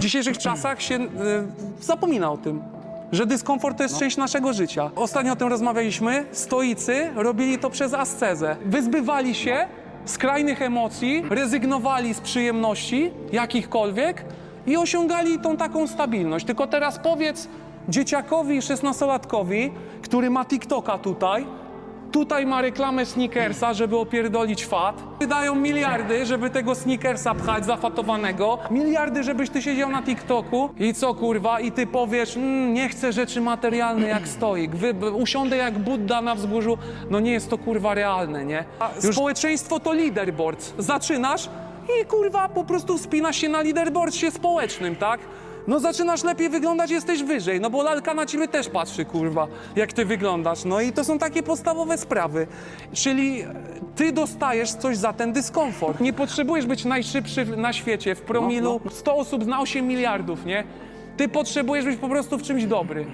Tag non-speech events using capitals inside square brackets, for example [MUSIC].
W dzisiejszych czasach się y, zapomina o tym, że dyskomfort to jest część naszego życia. Ostatnio o tym rozmawialiśmy. Stoicy robili to przez ascezę. Wyzbywali się skrajnych emocji, rezygnowali z przyjemności jakichkolwiek i osiągali tą taką stabilność. Tylko teraz powiedz dzieciakowi, szesnastolatkowi, który ma TikToka tutaj, Tutaj ma reklamę Snickersa, żeby opierdolić fat. Wydają miliardy, żeby tego Snickersa pchać zafatowanego. Miliardy, żebyś ty siedział na TikToku. I co kurwa? I ty powiesz, mm, nie chcę rzeczy materialne jak [CLEARS THROAT] stoik. Wy, usiądę jak Budda na wzgórzu. No nie jest to kurwa realne, nie? A Społeczeństwo to leaderboard. Zaczynasz i kurwa po prostu wspinasz się na leaderboardzie społecznym, tak? No zaczynasz lepiej wyglądać, jesteś wyżej, no bo lalka na ciebie też patrzy, kurwa, jak ty wyglądasz. No i to są takie podstawowe sprawy. Czyli e, ty dostajesz coś za ten dyskomfort. Nie potrzebujesz być najszybszy na świecie, w promilu 100 osób na 8 miliardów, nie? Ty potrzebujesz być po prostu w czymś dobry.